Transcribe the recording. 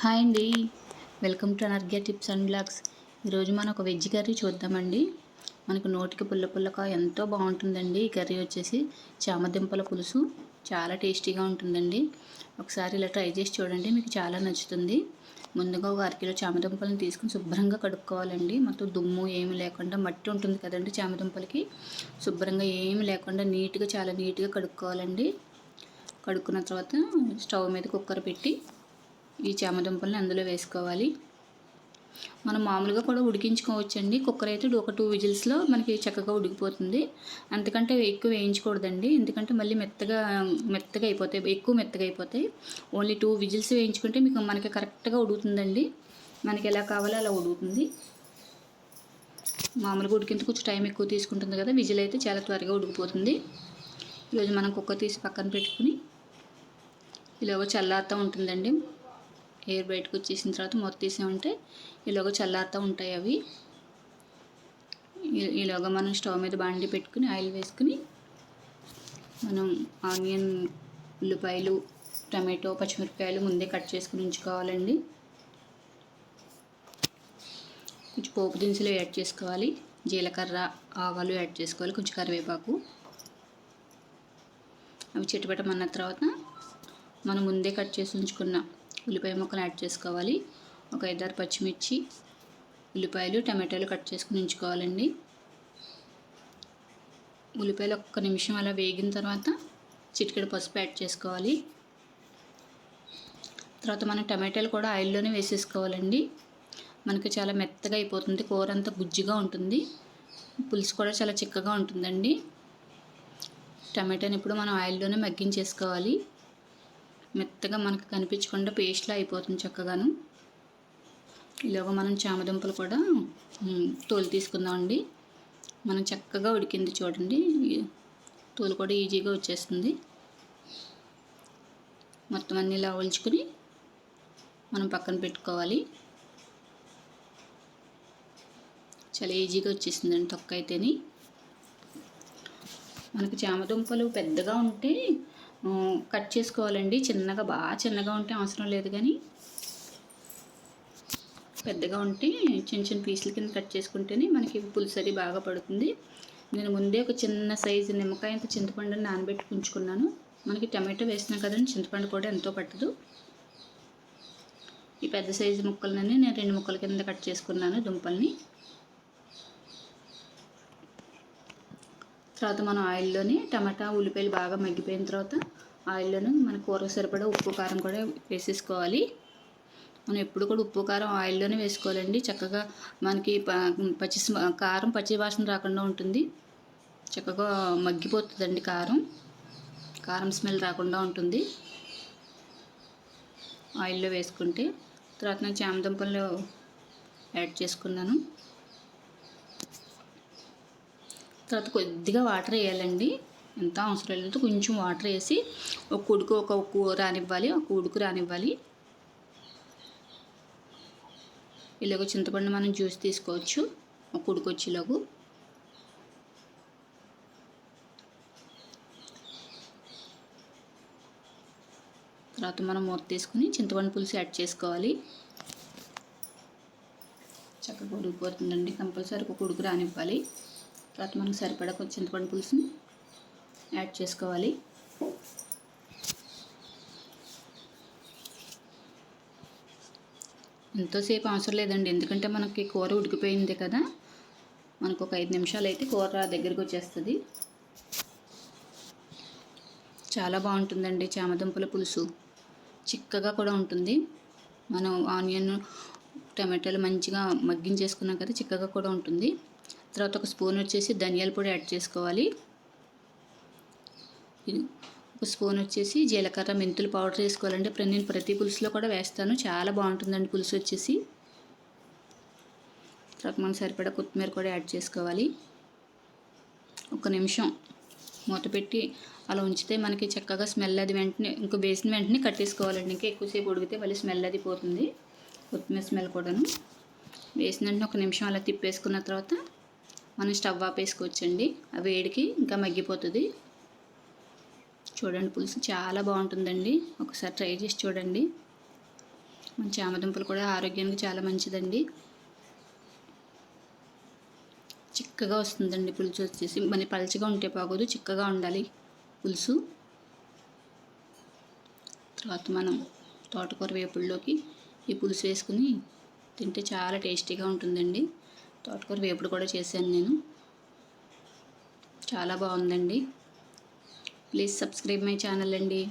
Hi అండి. Welcome to Anarghya tips and blogs. ఈరోజు మనం ఒక వెజ్ కర్రీ చూద్దామండి. మనకు నోటికి పుల్ల పుల్లగా ఎంతో బాగుంటుందండి. ఈ కర్రీ వచ్చేసి చామదింపల పులుసు. చాలా టేస్టీగా ఉంటుందండి. ఒకసారి ఇలా ట్రై చేసి చూడండి మీకు చాలా నచ్చుతుంది. ముందుగా ఒక అరకిలో చామదుంపలను తీసుకుని శుభ్రంగా కడుక్కోవాలండి. మొత్తం దుమ్ము ఏమి లేకుండా మట్టి ఉంటుంది కదండి చామదుంపలకి. శుభ్రంగా ఏమి లేకుండా నీట్గా చాలా నీట్గా కడుక్కోవాలండి. కడుక్కున్న తర్వాత స్టవ్ మీద కుక్కర్ పెట్టి ఈ చామదుంపల్ని అందులో వేసుకోవాలి. మనం మామూలుగా కూడా ఉడికించుకోవచ్చండి. కుక్కర్ అయితే ఒక టూ విజిల్స్లో మనకి చక్కగా ఉడికిపోతుంది. అంతకంటే ఎక్కువ వేయించకూడదండి. ఎందుకంటే మళ్ళీ మెత్తగా మెత్తగా అయిపోతాయి. ఎక్కువ మెత్తగా అయిపోతాయి. ఓన్లీ టూ విజిల్స్ వేయించుకుంటే మీకు మనకి కరెక్ట్గా ఉడుకుతుందండి. మనకి ఎలా కావాలో అలా ఉడుకుతుంది. మామూలుగా ఉడికింత కొంచెం టైం ఎక్కువ తీసుకుంటుంది కదా. విజిల్ అయితే చాలా త్వరగా ఉడికిపోతుంది. ఈరోజు మనం కుక్కర్ తీసి పక్కన పెట్టుకుని ఇలా చల్లారుతూ ఉంటుందండి. ఎయిర్ బయటకు వచ్చేసిన తర్వాత మొత్తం తీసామంటే ఇలాగ చల్లారుతూ ఉంటాయి అవి. ఇలాగ మనం స్టవ్ మీద బాండి పెట్టుకుని ఆయిల్ వేసుకుని మనం ఆనియన్ ఉల్లిపాయలు టమాటో పచ్చిమిరపకాయలు ముందే కట్ చేసుకుని ఉంచుకోవాలండి. కొంచెం పోపు దినుసులు యాడ్ చేసుకోవాలి. జీలకర్ర ఆవాలు యాడ్ చేసుకోవాలి. కొంచెం కరివేపాకు. అవి చిట్టుపెట్టమన్న తర్వాత మనం ముందే కట్ చేసి ఉంచుకున్న ఉల్లిపాయ ముక్కలు యాడ్ చేసుకోవాలి. ఒక ఐదారు పచ్చిమిర్చి ఉల్లిపాయలు టమాటాలు కట్ చేసుకుని ఉంచుకోవాలండి. ఉల్లిపాయలు ఒక్క నిమిషం అలా వేగిన తర్వాత చిటికెడు పసుపు యాడ్ చేసుకోవాలి. తర్వాత మనం టమాటాలు కూడా ఆయిల్లోనే వేసేసుకోవాలండి. మనకి చాలా మెత్తగా అయిపోతుంది. కూర అంతా గుజ్జుగా ఉంటుంది. పులుసు కూడా చాలా చిక్కగా ఉంటుందండి. టమాటాని ఇప్పుడు మనం ఆయిల్లోనే మగ్గించేసుకోవాలి. మెత్తగా మనకు కనిపించకుండా పేస్ట్లా అయిపోతుంది చక్కగాను. ఇలాగ మనం చామదుంపలు కూడా తోలు తీసుకుందామండి. మనం చక్కగా ఉడికింది చూడండి. తోలు కూడా ఈజీగా వచ్చేస్తుంది. మొత్తం అన్నీ ఇలా ఒలుచుకుని మనం పక్కన పెట్టుకోవాలి. చాలా ఈజీగా వచ్చేసిందండి తొక్క అయితేని. మనకి చామదుంపలు పెద్దగా ఉంటే కట్ చేసుకోవాలండి. చిన్నగా బాగా చిన్నగా ఉంటే అవసరం లేదు కానీ పెద్దగా ఉంటే చిన్న చిన్న పీసుల కింద కట్ చేసుకుంటేనే మనకి పులుసరి బాగా పడుతుంది. నేను ముందే ఒక చిన్న సైజు నిమ్మకాయ అంత చింతపండుని నానబెట్టి ఉంచుకున్నాను మనకి టమాటో వేసినా కదండి చింతపండు కూడా ఎంతో పట్టదు. ఈ పెద్ద సైజు ముక్కలన్నీ నేను రెండు ముక్కల కింద కట్ చేసుకున్నాను దుంపల్ని. తర్వాత మనం ఆయిల్లోనే టమాటా ఉల్లిపాయలు బాగా మగ్గిపోయిన తర్వాత ఆయిల్లోనే మన కూరకు సరిపడా ఉప్పు కారం కూడా వేసేసుకోవాలి. మనం ఎప్పుడు కూడా ఉప్పు కారం ఆయిల్లోనే వేసుకోవాలండి. చక్కగా మనకి పచ్చి కారం పచ్చి వాసన రాకుండా ఉంటుంది. చక్కగా మగ్గిపోతుందండి కారం. కారం స్మెల్ రాకుండా ఉంటుంది. ఆయిల్లో వేసుకుంటే తర్వాత నేను చామదుంపలు యాడ్ చేసుకున్నాను. తర్వాత కొద్దిగా వాటర్ వేయాలండి. ఎంత అవసరం లేదు. కొంచెం వాటర్ వేసి ఒక ఉడుకు ఒక ఉక్కు రానివ్వాలి. ఒక ఉడుకు రానివ్వాలి. ఇలాగ చింతపండు మనం జ్యూస్ తీసుకోవచ్చు. ఒక ఉడుకు వచ్చేలాగు. తర్వాత మనం మూత తీసుకుని చింతపండు పులుసు యాడ్ చేసుకోవాలి. చక్కగా ఉడికిపోతుందండి. కంపల్సరీ ఒక ఉడుకు రానివ్వాలి. తర్వాత మనకు సరిపడా కొంచెం చింతపండు పులుసుని యాడ్ చేసుకోవాలి. ఎంతోసేపు అవసరం లేదండి. ఎందుకంటే మనకి కూర ఉడికిపోయింది కదా. మనకు ఒక ఐదు నిమిషాలు అయితే కూర దగ్గరికి వచ్చేస్తుంది. చాలా బాగుంటుందండి చామదుంపల పులుసు. చిక్కగా కూడా ఉంటుంది. మనం ఆనియన్ టమాటాలు మంచిగా మగ్గించేసుకున్నాం కదా చిక్కగా కూడా ఉంటుంది. తర్వాత ఒక స్పూన్ వచ్చేసి ధనియాల పొడి యాడ్ చేసుకోవాలి. ఒక స్పూన్ వచ్చేసి జీలకర్ర మెంతులు పౌడర్ వేసుకోవాలండి. నేను ప్రతి పులుసులో కూడా వేస్తాను. చాలా బాగుంటుందండి పులుసు వచ్చేసి. తర్వాత మనం సరిపడా కొత్తిమీర కూడా యాడ్ చేసుకోవాలి. ఒక నిమిషం మూత పెట్టి అలా ఉంచితే మనకి చక్కగా స్మెల్ అది వెంటనే ఇంకా వేసిన వెంటనే కట్టేసుకోవాలండి. ఇంకా ఎక్కువసేపు ఉడికితే మళ్ళీ స్మెల్ అది పోతుంది. కొత్తిమీర స్మెల్ కూడాను. వేసిన వెంటనే ఒక నిమిషం అలా తిప్పేసుకున్న తర్వాత మనం స్టవ్ ఆపేసుకోవచ్చండి. ఆ వేడికి ఇంకా మగ్గిపోతుంది. చూడండి పులుసు చాలా బాగుంటుందండి. ఒకసారి ట్రై చేసి చూడండి. మన చామదుంపలు కూడా ఆరోగ్యానికి చాలా మంచిదండి. చిక్కగా వస్తుందండి పులుసు వచ్చేసి. మన పలచగా ఉంటే బాగోదు చిక్కగా ఉండాలి పులుసు. తర్వాత మనం తోటకూర వేపుల్లోకి ఈ పులుసు వేసుకుని తింటే చాలా టేస్టీగా ఉంటుందండి. తోటకూర వేపుడు కూడా చేశాను నేను. చాలా బాగుందండి. ప్లీజ్ సబ్స్క్రైబ్ మై ఛానల్ అండి.